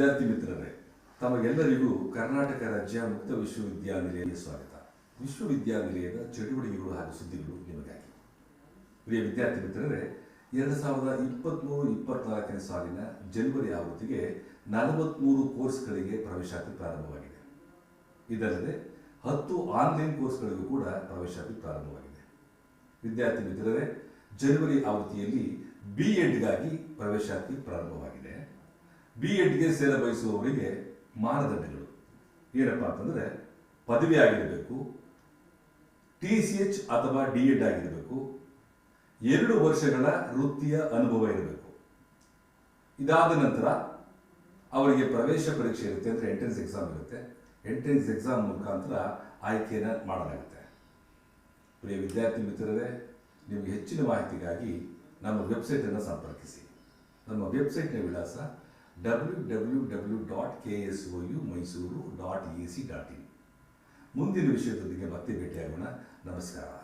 ವಿದ್ಯಾರ್ಥಿ ಮಿತ್ರರೇ, ತಮಗೆಲ್ಲರಿಗೂ ಕರ್ನಾಟಕ ರಾಜ್ಯ ಮುಕ್ತ ವಿಶ್ವವಿದ್ಯಾನಿಲಯಕ್ಕೆ ಸ್ವಾಗತ. ವಿಶ್ವವಿದ್ಯಾನಿಲಯದ ಚಟುವಟಿಕೆಗಳು ಹಾಗೂ ಸುದ್ದಿಗಳು ನಿಮಗಾಗಿ. ಪ್ರಿಯ ವಿದ್ಯಾರ್ಥಿ ಮಿತ್ರರೇ, ಎರಡು ಸಾವಿರದ ಇಪ್ಪತ್ತ್ಮೂರು ಇಪ್ಪತ್ನಾಲ್ಕನೇ ಸಾಲಿನ ಜನವರಿ ಆವೃತ್ತಿಗೆ ನಲವತ್ತ್ಮೂರು ಕೋರ್ಸ್ಗಳಿಗೆ ಪ್ರವೇಶಾತಿ ಪ್ರಾರಂಭವಾಗಿದೆ. ಇದಲ್ಲದೆ, ಹತ್ತು ಆನ್ಲೈನ್ ಕೋರ್ಸ್ಗಳಿಗೂ ಕೂಡ ಪ್ರವೇಶಾತಿ ಪ್ರಾರಂಭವಾಗಿದೆ. ವಿದ್ಯಾರ್ಥಿ ಮಿತ್ರರೇ, ಜನವರಿ ಆವೃತ್ತಿಯಲ್ಲಿ ಬಿ ಎಡ್ಗಾಗಿ ಪ್ರವೇಶಾತಿ ಪ್ರಾರಂಭವಾಗಿದೆ. ಬಿ ಎಡ್ಗೆ ಸೇರ ಬಯಸುವವರಿಗೆ ಮಾನದಂಡಗಳು. ಏನಪ್ಪಾ ಅಂತಂದ್ರೆ ಪದವಿ ಆಗಿರಬೇಕು, ಟಿ ಸಿ ಎಚ್ ಅಥವಾ ಡಿ ಎಡ್ ಆಗಿರಬೇಕು, ಎರಡು ವರ್ಷಗಳ ವೃತ್ತಿಯ ಅನುಭವ ಇರಬೇಕು. ಇದಾದ ನಂತರ ಅವರಿಗೆ ಪ್ರವೇಶ ಪರೀಕ್ಷೆ ಇರುತ್ತೆ ಅಂದರೆ ಎಂಟ್ರೆನ್ಸ್ ಎಕ್ಸಾಮ್ ಇರುತ್ತೆ. ಎಂಟ್ರೆನ್ಸ್ ಎಕ್ಸಾಮ್ ಮುಖಾಂತರ ಆಯ್ಕೆಯನ್ನು ಮಾಡಲಾಗುತ್ತೆ. ಪ್ರಿಯ ವಿದ್ಯಾರ್ಥಿ ಮಿತ್ರರೇ, ನಿಮಗೆ ಹೆಚ್ಚಿನ ಮಾಹಿತಿಗಾಗಿ ನಮ್ಮ ವೆಬ್ಸೈಟನ್ನು ಸಂಪರ್ಕಿಸಿ. ನಮ್ಮ ವೆಬ್ಸೈಟ್ನ ವಿಳಾಸ ಇನ್ ಮುಂದಿನ ವಿಷಯದೊಂದಿಗೆ ಮತ್ತೆ ಭೇಟಿಯಾಗೋಣ. ನಮಸ್ಕಾರ.